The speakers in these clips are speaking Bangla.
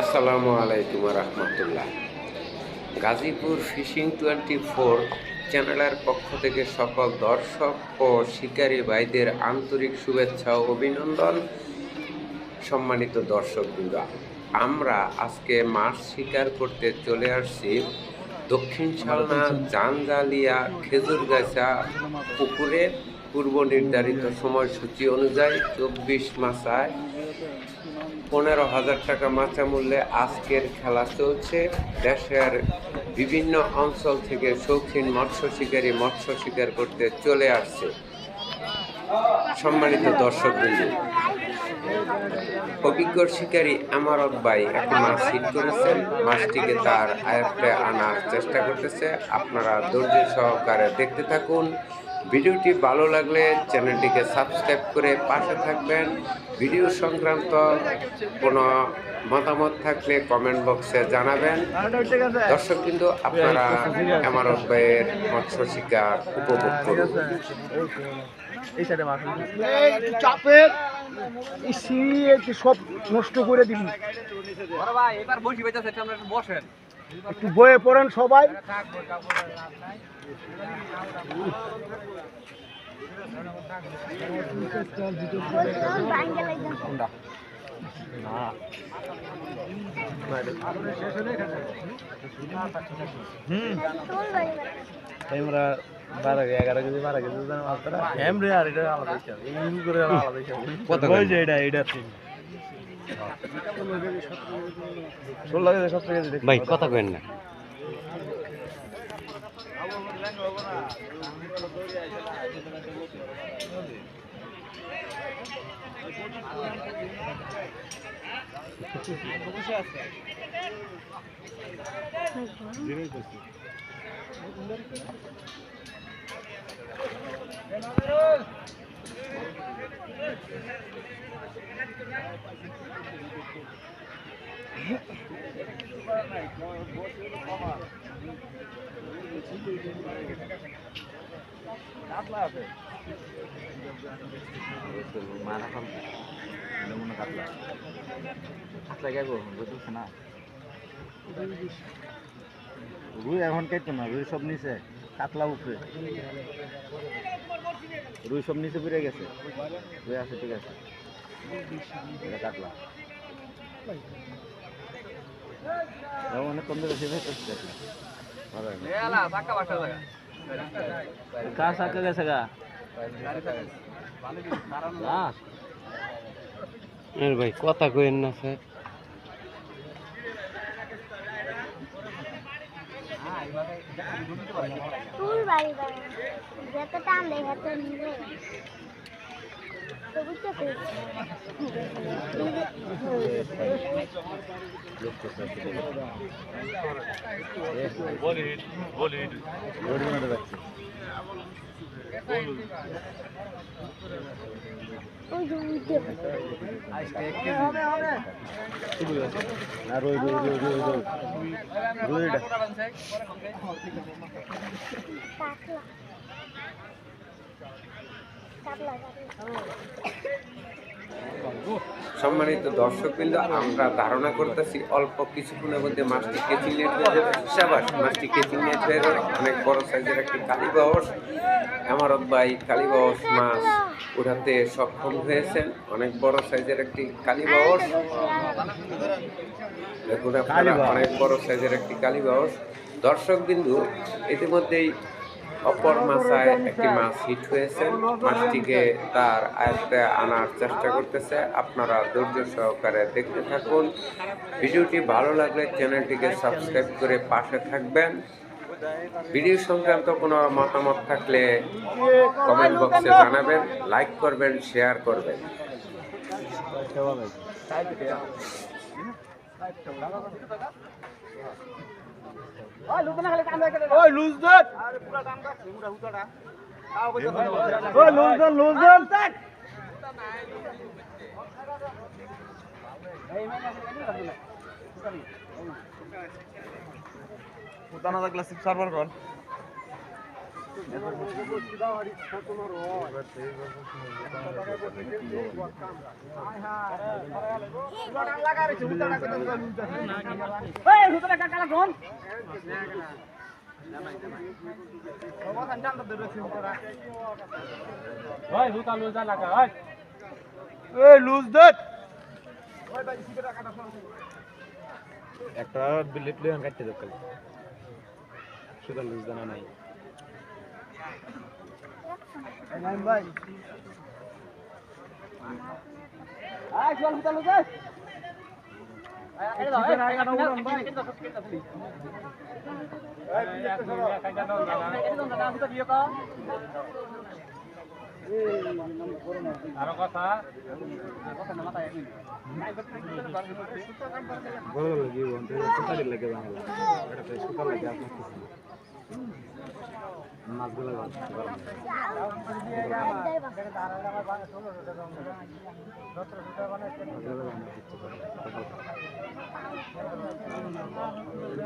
আসসালামু আলাইকুম রহমতুল্লাহ। গাজীপুর ফিশিং টোয়েন্টি ফোর চ্যানেলের পক্ষ থেকে সকল দর্শক ও শিকারী ভাইদের আন্তরিক শুভেচ্ছা ও অভিনন্দন। সম্মানিত দর্শকবৃন্দ, আমরা আজকে মাছ শিকার করতে চলে আসছি দক্ষিণ সালনা জানজালিয়া খেজুরগাছা পুকুরে পূর্ব নির্ধারিত সময়সূচি অনুযায়ী চব্বিশ মাসায় পনেরো হাজার টাকা মাচা মূল্যে আজকের খেলা চলছে। দেশের বিভিন্ন অঞ্চল থেকে শৌখিন মৎস্য শিকারী মৎস্য শিকার করতে চলে আসছে। সম্মানিত দর্শকবৃন্দ অভিজ্ঞ শিকারী আমারত ভাই একটি মাছ হিট করেছেন। মাছটিকে তার আয়ত্তে আনার চেষ্টা করতেছে। আপনারা ধৈর্য সহকারে দেখতে থাকুন। ভিডিওটি ভালো লাগলে চ্যানেলটিকে সাবস্ক্রাইব করে পাশে থাকবেন। ভিডিও সংক্রান্ত কোনো মতামত থাকলে কমেন্ট বক্সে জানাবেন। দর্শক কিন্তু আপনারা আমারত ভাইয়ের মৎস্য শিকার উপভোগ করুন। চাপের সব নষ্ট করে দিবি। বড় ভাই এবার বসি বেঁচে সেটা আমরা একটু বসেন। একটু বয়ে পড়েন সবাই। আমরা বারো এগারো কেজি বারো কেজি রে আর এটা আলাদা হিসাব এই করে আলাদা হিসাব কত ওই যে এটা এটা তিন ষোলো কেজি সতেরো কেজি দেখছি। ভাই না রুই এখন কেটে না, রুই সব নিচে কাতলা উপরে। রুই সব নিচে পড়ে গেছে। রুই আছে ঠিক আছে। এটা কাতলা। অনেক কম বেশি ভেতরছে কাজ আঁকা গেছে গা। আরে ভাই কথা কেন না স্যার। ফুল বাড়ি বাড়ি যত টানলে এত নিবে তো সম্মানিত দর্শক দর্শকবৃন্দ, আমরা ধারণা করতেছি অল্প কিছুক্ষণের মধ্যে মাছটি কেচিং নেট সাবাস মাছটি কেচিং যাবে অনেক বড় সাইজের একটি কালীবাহস আমারত ভাই কালীবাহস মাছ উঠাতে সক্ষম হয়েছেন। অনেক বড় সাইজের একটি কালীবাহস দেখুন আপনারা অনেক বড় সাইজের একটি কালীবাহস দর্শকবিন্দু ইতিমধ্যেই অপর মাছায় একটি মাছ হিট হয়েছে। মাছটিকে তার আয়ত্তে আনার চেষ্টা করতেছে। আপনারা ধৈর্য সহকারে দেখতে থাকুন। ভিডিওটি ভালো লাগলে চ্যানেলটিকে সাবস্ক্রাইব করে পাশে থাকবেন। ভিডিও সংক্রান্ত কোনো মতামত থাকলে কমেন্ট বক্সে জানাবেন লাইক করবেন শেয়ার করবেন। দেন দানা লাগলা সার্ভার কর। লুজ দেট একটা বিলেট লিয়ে কাটতে দাও সুদা লুজ দানা নাই ভাই আয় চল চল চল বড় লাগি বন্ধ সুতা লাগে বাংলা এটা সুতা লাগে আপনার মাছগুলো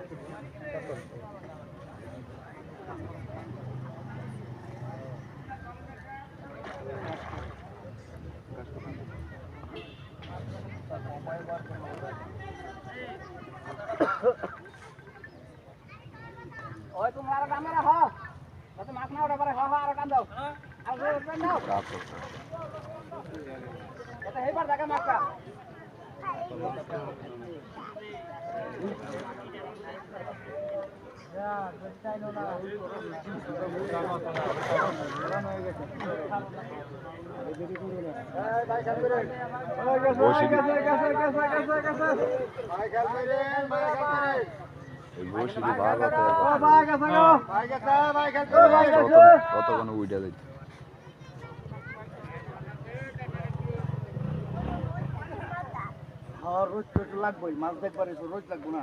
ওই তোমরা আর কামে রাখো কত মাছ না ওটা পারে হ্যাঁ আর কাম দাও আর কাম দাও এটা হেবার দেখা মাছটা কতক্ষণ উইটা আর রোজ লাগবেই মাছ দেখবারে রোজ লাগবো না।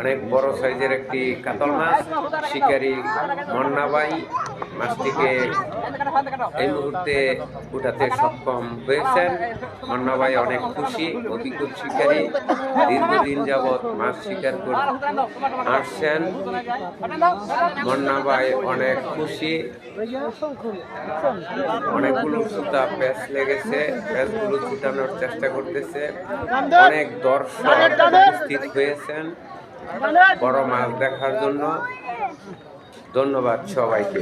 অনেক বড় সাইজের একটি কাতল মাছ, শিকারী মন্নাবাই মাছটিকে এই মুহূর্তে উঠাতে সক্ষম হয়েছেন। মন্নাবাই অনেক খুশি অভিজ্ঞ শিকারী, দীর্ঘদিন যাবৎ মাছ শিকার করে আসছেন। মন্নাবাই অনেক খুশি। অনেকগুলো সুতা প্যাচ লেগেছে, প্যাচগুলো ছুটানোর চেষ্টা করতেছে। অনেক দর্শক উপস্থিত হয়েছেন। বড় মাছ দেখার জন্য ধন্যবাদ সবাইকে।